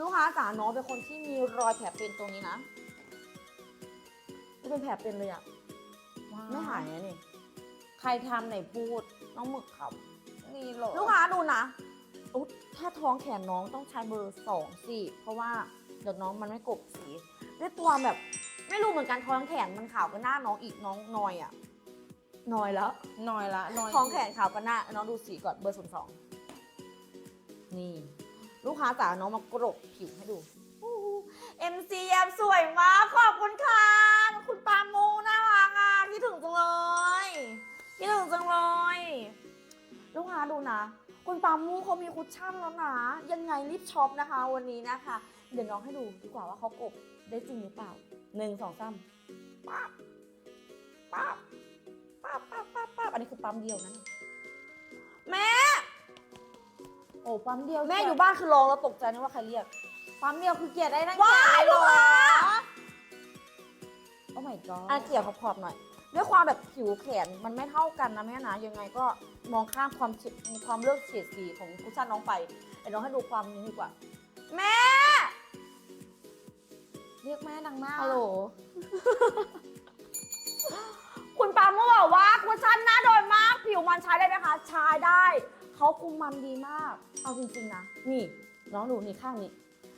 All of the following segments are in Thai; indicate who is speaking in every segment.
Speaker 1: ลูกค้าจ๋าน้องเป็นคนที่มีรอยแผลเป็นตรงนี้นะนี่เป็นแผลเป็นเลยอะไม่หายนะนี่
Speaker 2: ใครทำไหนพูด
Speaker 1: น้องหมึกครับ
Speaker 2: นี่เหรอ
Speaker 1: ลูกค้าดูนะอุ๊ยถ้าท้องแขนน้องต้องใช้เบอร์สองสิเพราะว่าเดี๋ยวน้องมันไม่กบสีด้วยตัวแบบ ไม่รู้เหมือนกันท้องแขนมันขาวกับหน้าน้องอีกน้องนอยอะนอยแล้ว
Speaker 2: หน่อยละหน่อย
Speaker 1: ท้องแขนขาวกับหน้าน้องดูสีก่อนเบอร์ศูนย์สองนี่ ลูกค้าจ๋าน้องมากรบผิวให้ดูเอ็มซีแอมสวยมาก ขอบคุณค่ะ คุณปาโมน่ารักอะคิดถึงจังเลยคิดถึงจังเลย ลูกค้าดูนะ คุณปามูเขามีคุชชั่นแล้วนะ ยังไงรีบช็อปนะคะ วันนี้นะคะ เดี๋ยวน้องให้ดูดีกว่าว่าเขากบได้จริงหรือเปล่าหนึ่งสองสามปั๊บปั๊บปั๊บปั๊บปั๊บปั๊บอันนี้คือปั๊มเดียวนะ
Speaker 2: อ้ปั๊มเดียว
Speaker 1: แม่อยู่บ้านคือร้องแล้วตกใจนึกว่าใครเรียก
Speaker 2: ปั๊มเดียวคือเกลียดได้ทั้ง
Speaker 1: ว้าย
Speaker 2: แขนเล
Speaker 1: ลูกค้า
Speaker 2: โอ้ my god
Speaker 1: อันเกี่ยวขอบๆหน่อย ด้วยความแบบผิวแขนมันไม่เท่ากันนะแม่นะ ยังไงก็มองข้ามความเฉดความเลือกเฉดสีของคุชชั่นน้องไปเดี๋ยวน้องให้ดูความนี้ดีกว่า แม่
Speaker 2: เรียกแม่ดังมาก
Speaker 1: ฮัลโหลคุณปาโมบอกว่าคุชชั่นหน้าโดนมาก ผิวมันใช้ได้ไหมคะ ใช้ได้ เขาคุมมันดีมาก เอาจริงๆนะ นี่น้องดูนี่ข้างนี้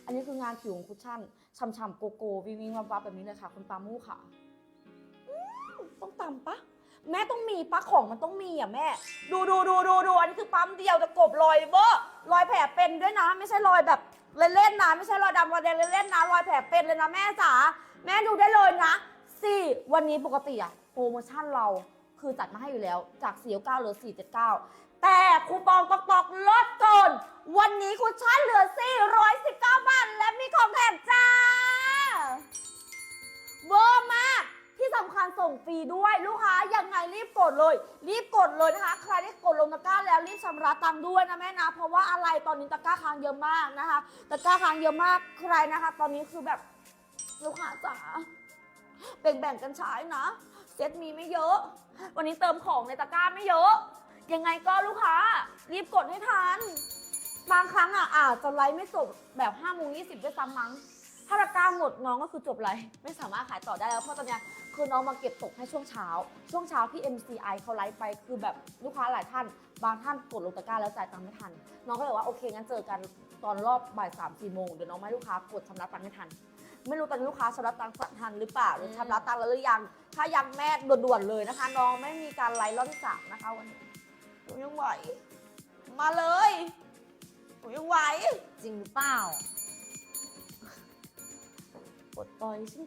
Speaker 1: อันนี้คืองานผิวของคุชชั่นช่ำๆโกโก้วิงวิงวับวับแบบนี้เลยค่ะ คุณปาโมค่ะอืมต้องตำปะแม่ต้องมีปะของมันต้องมีอะแม่ ดูดูดูดูดูอันนี้คือปั๊มเดียวจะกบรอยเบอร์รอยแผลเป็นด้วยนะ ไม่ใช่รอยแบบเล่นๆนะไม่ใช่รอยดำรอยแดงเล่นๆนะรอยแผลเป็นเลยนะแม่จ๋าแม่ดูได้เลยนะสี่วันนี้ปกติอะโปรโมชั่นเรา คือจัดมาให้อยู่แล้วจาก4 9เหลือ 479 แต่คูปองตอกตอกลดเกินวันนี้คุณชั่นเหลือ 419 บาท และมีของแถมจ้าเวอร์มากที่สำคัญส่งฟรีด้วยลูกค้ายังไงรีบกดเลย รีบกดเลยนะคะ ใครที่กดลงตะกร้าแล้วรีบชำระตังค์ด้วยนะแม่นะ เพราะว่าอะไรตอนนี้ตะกร้าค้างเยอะมากนะคะตะกร้าค้างเยอะมากใครนะคะ ตอนนี้คือแบบลูกค้าจ๋าแบ่งๆกันใช้นะ ซ็ตมีไม่เยอะ วันนี้เติมของในตะกร้าไม่เยอะ ยังไงก็ลูกค้า รีบกดให้ทัน บางครั้งอะอาจจะไลฟ์ไม่จบแบบ5้าโมงยีด้วยซ้ำมั้ง ถ้าตะกร้าหมดน้องก็คือจบเลยไม่สามารถขายต่อได้แล้วเพราะตอนเนี้ยคือน้องมาเก็บตกให้ช่วงเช้า ช่วงเช้าที่ MCI เขาไลฟ์ไปคือแบบลูกค้าหลายท่าน บางท่านกดลงตะกร้าแล้วจ่ายตังค์ไม่ทัน น้องก็เลยว่าโอเคงั้นเจอกันตอนรอบบ่ายสามสี่โมงเดี๋ยวน้องไม่ให้ลูกค้ากดชำระตังค์ไม่ทัน ไม่รู้ตอนนี้ลูกค้าชำระตังค์ทันหรือเปล่าหรือชำระตังค์แล้วหรือยัง ถ้ายังแม่ด่วนๆเลยนะคะ น้องไม่มีการไลฟ์รอบที่สามนะคะวันนี้หนูยังไหว มาเลยหนูยังไหว
Speaker 2: จริงหรือเปล่า
Speaker 1: ปลดปล่อยฉัน